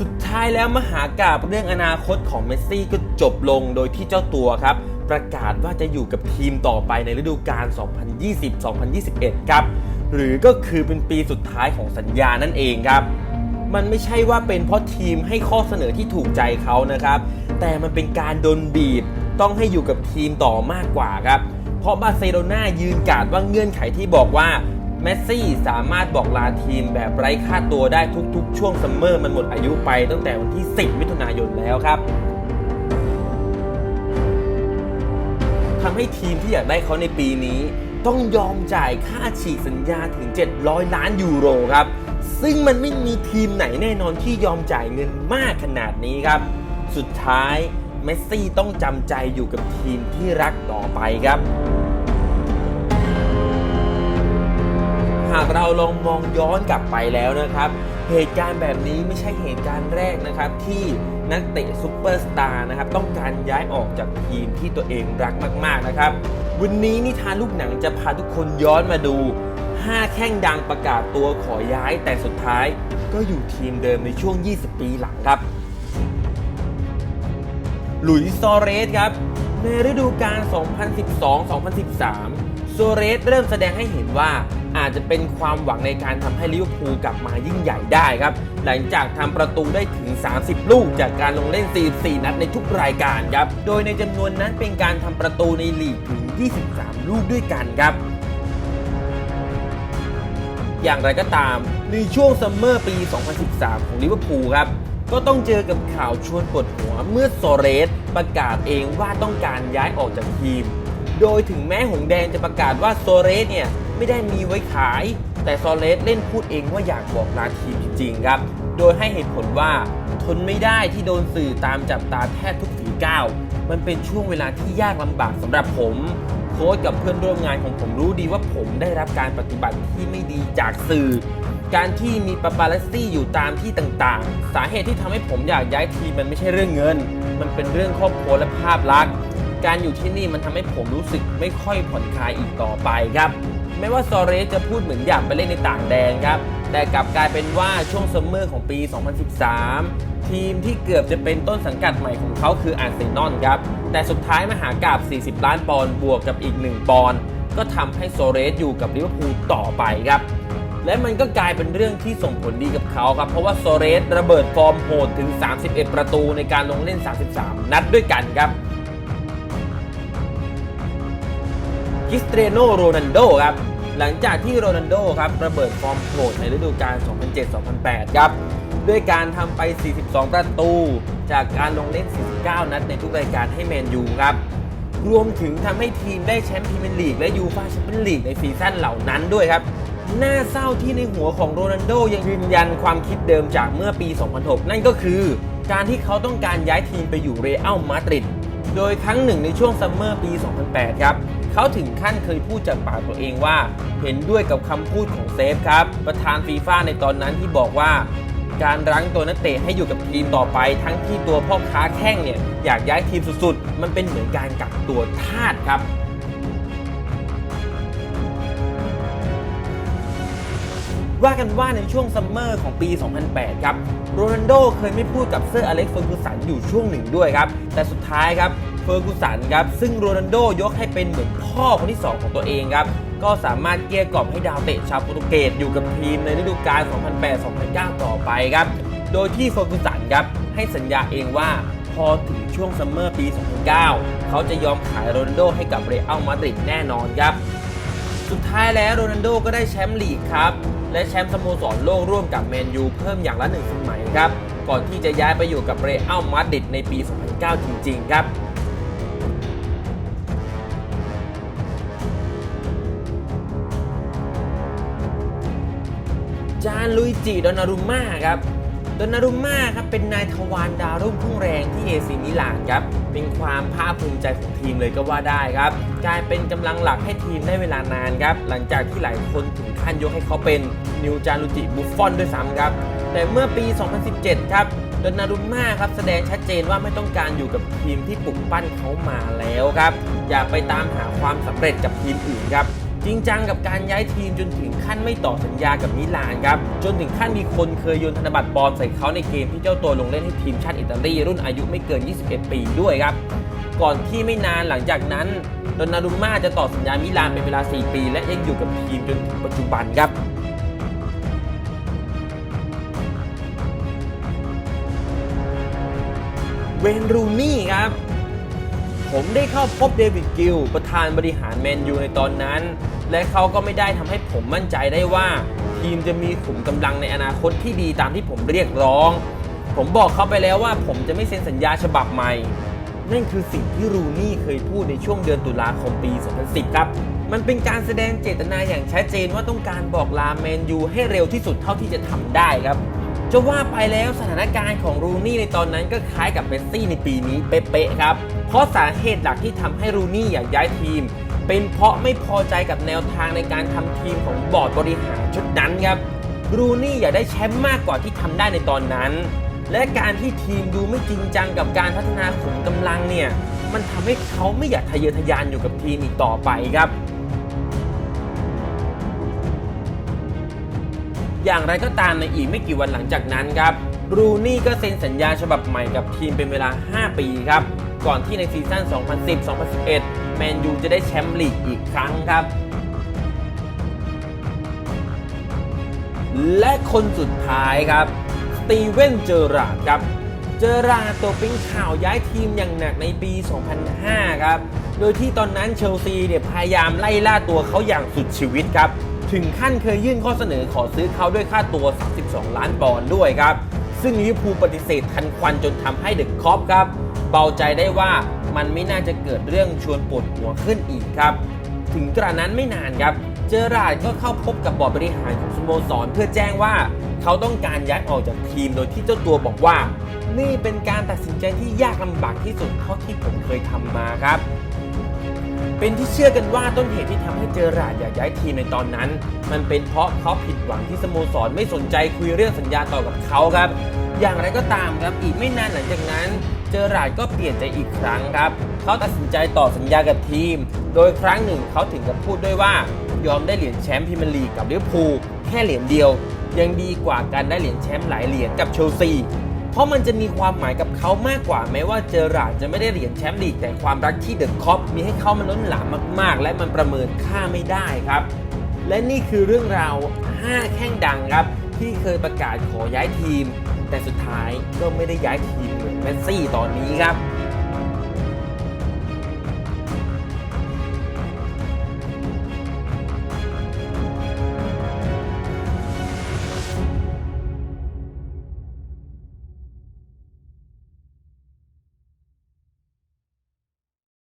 สุดท้ายแล้วมหากาบเรื่องอนาคตของเมสซี่ก็จบลงโดยที่เจ้าตัวครับ ประกาศว่าจะอยู่กับทีมต่อไปในฤดูกาล 2020-2021 ครับ หรือก็คือเป็นปีสุดท้ายของสัญญานั่นเองครับ มันไม่ใช่ว่าเป็นเพราะทีมให้ข้อเสนอที่ถูกใจเขานะครับ แต่มันเป็นการโดนบีบต้องให้อยู่กับทีมต่อมากกว่าครับ เพราะบาร์เซโลนายืนการดว่าเงื่อนไขที่บอกว่า เมสซี่สามารถบอกลาทีมแบบไร้ค่าตัวได้ทุกๆ ช่วงซัมเมอร์มันหมดอายุไปตั้งแต่วันที่ 10 มิถุนายนแล้วครับทำให้ทีมที่อยากได้เขาในปีนี้ ต้องยอมจ่ายค่าฉีกสัญญาถึง 700 ล้านยูโรครับ ซึ่งมันไม่มีทีมไหนแน่นอนที่ยอมจ่ายเงินมากขนาดนี้ครับ สุดท้ายเมสซี่ต้องจำใจอยู่กับทีมที่รักต่อไปครับ หากเราลองมองย้อนกลับไปแล้วนะครับ เหตุการณ์แบบนี้ไม่ใช่เหตุการณ์แรกนะครับที่นักเตะซูเปอร์สตาร์นะครับต้องการย้ายออกจากทีมที่ตัวเองรักมากๆนะครับ วันนี้นิทานลูกหนังจะพาทุกคนย้อนมาดู 5 แข้งดังประกาศตัวขอย้ายแต่สุดท้าย ก็อยู่ทีมเดิมในช่วง 20 ปีหลังครับ หลุยส์ซอเรสครับในฤดูกาล2012-2013 โซเรสเริ่มแสดงให้เห็นว่าอาจจะเป็นความหวังในการทำให้ลิเวอร์พูลกลับมายิ่งใหญ่ได้ครับ หลังจากทำประตูได้ถึง 30 ลูกจากการลงเล่น 44 นัดในทุกรายการครับ โดยในจำนวนนั้นเป็นการทำประตูในลีกถึง 23 ลูกด้วยกันครับ อย่างไรก็ตาม ในช่วงซัมเมอร์ปี 2013 ของลิเวอร์พูลครับก็ต้องเจอกับข่าวชวนปวดหัวเมื่อโซเรสประกาศเองว่าต้องการย้ายออกจากทีม โดยถึงแม้หงแดงจะประกาศว่าโซเรสเนี่ยไม่ได้มีไว้ขาย แต่โซเรสเล่นพูดเองว่าอยากบอกลาทีมจริงๆครับ โดยให้เหตุผลว่าทนไม่ได้ที่โดนสื่อตามจับตาแทบทุกฝีก้าวมันเป็นช่วงเวลาที่ยากลำบากสำหรับผม โค้ชกับเพื่อนร่วมงานของผมรู้ดีว่าผมได้รับการปฏิบัติที่ไม่ดีจากสื่อ การที่มีปาปาลัสซี่อยู่ตามที่ต่างๆ สาเหตุที่ทำให้ผมอยากย้ายทีมมันไม่ใช่เรื่องเงิน มันเป็นเรื่องครอบครัวและภาพลักษณ์ การอยู่ที่นี่มันทำให้ผมรู้สึกไม่ค่อยผ่อนคลายอีกต่อไปครับแม้ว่าซอเรสจะพูดเหมือนอยากไปเล่นในต่างแดนครับ แต่กลับกลายเป็นว่าช่วงซัมเมอร์ของปี 2013 ทีมที่เกือบจะเป็นต้นสังกัดใหม่ของเขาคืออาร์เซนอลครับ แต่สุดท้ายมหากาบ 40 ล้านปอนด์บวกกับอีก 1 ปอนด์ก็ทำให้โซเรสอยู่กับลิเวอร์พูลต่อไปครับ และมันก็กลายเป็นเรื่องที่ส่งผลดีกับเขาครับ เพราะว่าโซเรสระเบิดฟอร์มโหดถึง 31 ประตูในการลงเล่น 33 นัดด้วยกันครับ คริสเตียโนโรนัลโดครับหลังจากที่โรนัลโดครับระเบิดฟอร์มโหดในฤดูกาล 2007-2008 ครับ ด้วยการทำไป 42 ประตู จากการลงเล่น 49 นัดในทุกรายการให้แมนยูครับ รวมถึงทำให้ทีมได้แชมป์พรีเมียร์ลีกและยูฟ่าแชมเปี้ยนลีกในซีซั่นเหล่านั้นด้วยครับ น่าเศร้าที่ในหัวของโรนัลโดยังยืนยันความคิดเดิมจากเมื่อปี 2006 นั่นก็คือ การที่เขาต้องการย้ายทีมไปอยู่เรอัลมาดริด โดยครั้งหนึ่งในช่วงซัมเมอร์ปี 2008 ครับ เขาถึงขั้นเคยพูดจากปากตัวเองว่า เห็นด้วยกับคำพูดของเซฟครับ ประธานฟีฟ่าในตอนนั้นที่บอกว่า การรั้งตัวนักเตะให้อยู่กับทีมต่อไป ทั้งที่ตัวพ่อค้าแข้งเนี่ยอยากย้ายทีมสุดๆ มันเป็นเหมือนการกักตัวทาสครับว่ากันว่าในช่วงซัมเมอร์ของปี 2008 ครับ โรนัลโดเคยไม่พูดกับเซอร์อเล็กซ์เฟอร์กูสันอยู่ช่วงหนึ่งด้วยครับ แต่สุดท้ายครับ เฟอร์กูสันครับ ซึ่งโรนัลโดยกให้เป็นเหมือนพ่อคนที่ 2 ของตัวเองครับ ก็สามารถเกลี้ยกล่อมให้ดาวเตะชาวโปรตุเกสอยู่กับทีมในฤดูกาล 2008-2009 ต่อไปครับ โดยที่เฟอร์กูสันครับ ให้สัญญาเองว่าพอถึงช่วงซัมเมอร์ปี 2009 เขาจะยอมขายโรนัลโดให้กับเรอัลมาดริดแน่นอนครับ สุดท้ายแล้วโรนัลโดก็ได้แชมป์ลีกครับและแชมป์สโมสรโลกร่วมกับแมนยูเพิ่มอย่างละหนึ่งสมัยครับ ก่อนที่จะย้ายไปอยู่กับเรอัลมาดริดในปี 2009 จริง ๆ ครับานลุยจิโดนารุมม่าครับโดนารุมม่าครับเป็นนายทวารดาวรุ่งพุ่งแรงที่เอซีมิลานครับเป็นความภาคภูมิใจของทีมเลยก็ว่าได้ครับกลายเป็นกำลังหลักให้ทีมได้เวลานานครับหลังจากที่หลายคนถึงขั้นยกให้เขาเป็นนิวจารุจิบุฟฟอนด้วยซ้ำครับแต่เมื่อปี 2017 ครับโดนารุมม่าครับแสดงชัดเจนว่าไม่ต้องการอยู่กับทีมที่ปลุกปั้นเขามาแล้วครับอย่าไปตามหาความสำเร็จกับทีมอื่นครับ จริงจังกับการย้ายทีมจนถึงขั้นไม่ต่อสัญญากับมิลานครับ จนถึงขั้นมีคนเคยโยนธนบัตรปลอมใส่เขาในเกมที่เจ้าตัวลงเล่นให้ทีมชาติอิตาลีรุ่นอายุไม่เกิน 21 ปีด้วยครับ ก่อนที่ไม่นานหลังจากนั้นโดนารุมม่าจะต่อสัญญามิลานเป็นเวลา 4 ปี และยังอยู่กับทีมจนถึงปัจจุบันครับเวนรูนี่ครับ ผมได้เข้าพบเดวิดกิลประธานบริหารแมนยูในตอนนั้น และเขาก็ไม่ได้ทำให้ผมมั่นใจได้ว่า ทีมจะมีขุมกำลังในอนาคตที่ดีตามที่ผมเรียกร้อง ผมบอกเขาไปแล้วว่าผมจะไม่เซ็นสัญญาฉบับใหม่ นั่นคือสิ่งที่รูนี่เคยพูดในช่วงเดือนตุลาคมปี 2010 ครับ มันเป็นการแสดงเจตนาอย่างชัดเจนว่าต้องการบอกลาแมนยูให้เร็วที่สุดเท่าที่จะทำได้ครับจะว่าไปแล้วสถานการณ์ของรูนี่ในตอนนั้นก็คล้ายกับเมสซี่ในปีนี้เป๊ะๆครับ เพราะสาเหตุหลักที่ทำให้รูนี่อยากย้ายทีม เป็นเพราะไม่พอใจกับแนวทางในการทำทีมของบอร์ดบริหารชุดนั้นครับรูนี่อยากได้แชมป์มากกว่าที่ทำได้ในตอนนั้น และการที่ทีมดูไม่จริงจังกับการพัฒนาขุมกำลังเนี่ยมันทำให้เขาไม่อยากทะเยอทะยานอยู่กับทีมอีกต่อไปครับ อย่างไรก็ตามในอีกไม่กี่วันหลังจากนั้นครับรูนี่ก็เซ็นสัญญาฉบับใหม่กับทีมเป็นเวลา 5 ปีครับ ก่อนที่ในซีซั่น 2010-2011 แมนยูจะได้แชมป์ลีกอีกครั้งครับ และคนสุดท้ายครับ สตีเวนเจอราร์ดครับ เจอราร์ดตัวเป็นข่าวย้ายทีมอย่างหนักในปี 2005 ครับ โดยที่ตอนนั้นเชลซีเนี่ยพยายามไล่ล่าตัวเขาอย่างสุดชีวิตครับ ถึงขั้นเคยยื่นข้อเสนอขอซื้อเขาด้วยค่าตัว 32 ล้านปอนด์ด้วยครับซึ่งลิเวอร์พูลปฏิเสธทันควันจนทำให้เดอะคอปครับ เบาใจได้ว่ามันไม่น่าจะเกิดเรื่องชวนปวดหัวขึ้นอีกครับ ถึงกระนั้นไม่นานครับ เจอราร์ดก็เข้าพบกับบอร์ดบริหารของสโมสรเพื่อแจ้งว่าเขาต้องการย้ายออกจากทีมโดยที่เจ้าตัวบอกว่า นี่เป็นการตัดสินใจที่ยากลำบากที่สุดเท่าที่ผมเคยทำมาครับ เป็นที่เชื่อกันว่าต้นเหตุที่ทำให้เจอราร์ดอยากย้ายทีมในตอนนั้น มันเป็นเพราะเขาผิดหวังที่สโมสรไม่สนใจคุยเรื่องสัญญาต่อกับเขาครับ อย่างไรก็ตามครับอีกไม่นานหลังจากนั้น เจอราร์ดก็เปลี่ยนใจอีกครั้งครับ เขาตัดสินใจต่อสัญญากับทีม โดยครั้งหนึ่งเขาถึงกับพูดด้วยว่ายอมได้เหรียญแชมป์พรีเมียร์ลีกกับลิเวอร์พูลแค่เหรียญเดียว ยังดีกว่าการได้เหรียญแชมป์หลายเหรียญกับเชลซีเพราะมันจะมีความหมายกับเขามากกว่าแม้ว่าเจอราร์ดจะไม่ได้เหรียญแชมป์ลีกแต่ความรักที่เดอะคอปมีให้เขามันล้นหลามมาก ๆ และมันประเมินค่าไม่ได้ครับ และนี่คือเรื่องราว 5 แข้งดังครับ ที่เคยประกาศขอย้ายทีม แต่สุดท้ายก็ไม่ได้ย้ายทีม เมสซี่ตอนนี้ครับ